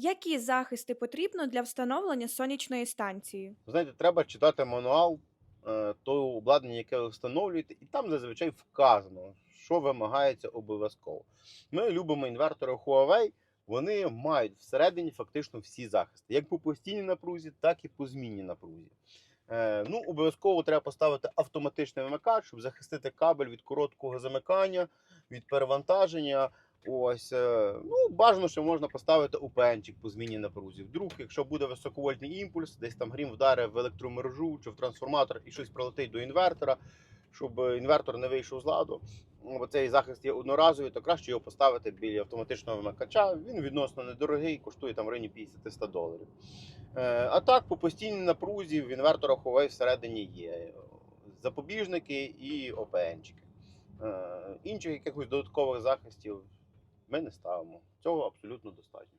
Які захисти потрібно для встановлення сонячної станції? Ви знаєте, треба читати мануал е, того обладнання, яке ви встановлюєте, і там зазвичай вказано, що вимагається обов'язково. Ми любимо інвертори Huawei, вони мають всередині фактично всі захисти, як по постійній напрузі, так і по змінній напрузі. Е, ну, обов'язково треба поставити автоматичний вимикач, щоб захистити кабель від короткого замикання, від перевантаження. Ось, е, ну, бажано, що можна поставити УПНчик по зміні напрузі. Вдруг, якщо буде високовольтний імпульс, десь там грім вдарить в електромережу чи в трансформатор і щось прилетить до інвертора, щоб інвертор не вийшов з ладу. Бо цей захист є одноразовий, то краще його поставити біля автоматичного вимикача. Він відносно недорогий, коштує там в районі 50-100 доларів. Е, А так, по постійній напрузі в інвертора Huawei всередині є запобіжники і ОПНчики. Е, Інших якихось додаткових захистів ми не ставимо. Цього абсолютно достатньо.